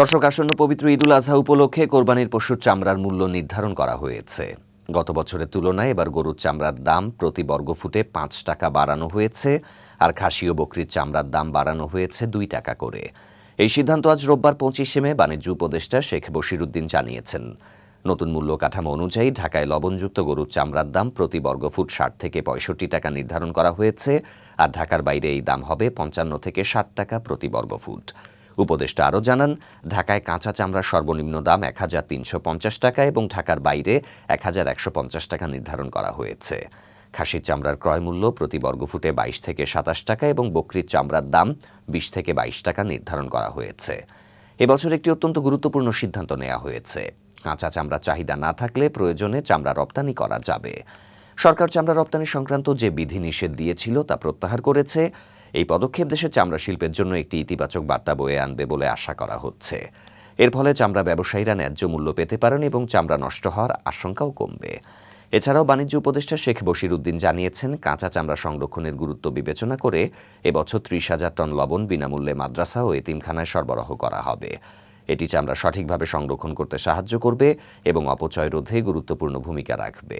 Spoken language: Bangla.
দর্শক, আসন্ন পবিত্র ঈদুল আজহা উপলক্ষে কোরবানির পশুর চামড়ার মূল্য নির্ধারণ করা হয়েছে। গত বছরের তুলনায় এবার গরুর চামড়ার দাম প্রতি বর্গফুটে পাঁচ টাকা বাড়ানো হয়েছে আর খাসি ও বকরির চামড়ার দাম বাড়ানো হয়েছে দুই টাকা করে। এই সিদ্ধান্ত আজ রোববার পঁচিশে মে, বাণিজ্য উপদেষ্টা শেখ বশিরুদ্দিন জানিয়েছেন। নতুন মূল্য কাঠামো অনুযায়ী ঢাকায় লবণযুক্ত গরুর চামড়ার দাম প্রতি বর্গফুট ষাট থেকে পঁয়ষট্টি টাকা নির্ধারণ করা হয়েছে আর ঢাকার বাইরে এই দাম হবে পঞ্চান্ন থেকে ষাট টাকা প্রতি বর্গফুট। উপদেষ্টা আরও জানান, ঢাকায় কাঁচা চামড়ার সর্বনিম্ন দাম এক হাজার তিনশো পঞ্চাশ টাকা এবং ঢাকার বাইরে এক হাজার একশো পঞ্চাশ টাকা নির্ধারণ করা হয়েছে। খাসির চামড়ার ক্রয় মূল্য প্রতি বর্গফুটে বাইশ থেকে সাতাশ টাকা এবং বকরির চামড়ার দাম বিশ থেকে বাইশ টাকা নির্ধারণ করা হয়েছে। এবছর একটি অত্যন্ত গুরুত্বপূর্ণ সিদ্ধান্ত নেওয়া হয়েছে। কাঁচা চামড়ার চাহিদা না থাকলে প্রয়োজনে চামড়া রপ্তানি করা যাবে। সরকার চামড়া রপ্তানি সংক্রান্ত যে বিধিনিষেধ দিয়েছিল তা প্রত্যাহার করেছে। এই পদক্ষেপ দেশের চামড়া শিল্পের জন্য একটি ইতিবাচক বার্তা বয়ে আনবে বলে আশা করা হচ্ছে। এর ফলে চামড়া ব্যবসায়ীরা ন্যায্য মূল্য পেতে পারেন এবং চামড়া নষ্ট হওয়ার আশঙ্কাও কমবে। এছাড়াও বাণিজ্য উপদেষ্টা শেখ বশির উদ্দিন জানিয়েছেন, কাঁচা চামড়া সংরক্ষণের গুরুত্ব বিবেচনা করে এবছর ত্রিশ হাজার টন লবণ বিনামূল্যে মাদ্রাসা ও এতিমখানায় সরবরাহ করা হবে। এটি চামড়া সঠিকভাবে সংরক্ষণ করতে সাহায্য করবে এবং অপচয় রোধে গুরুত্বপূর্ণ ভূমিকা রাখবে।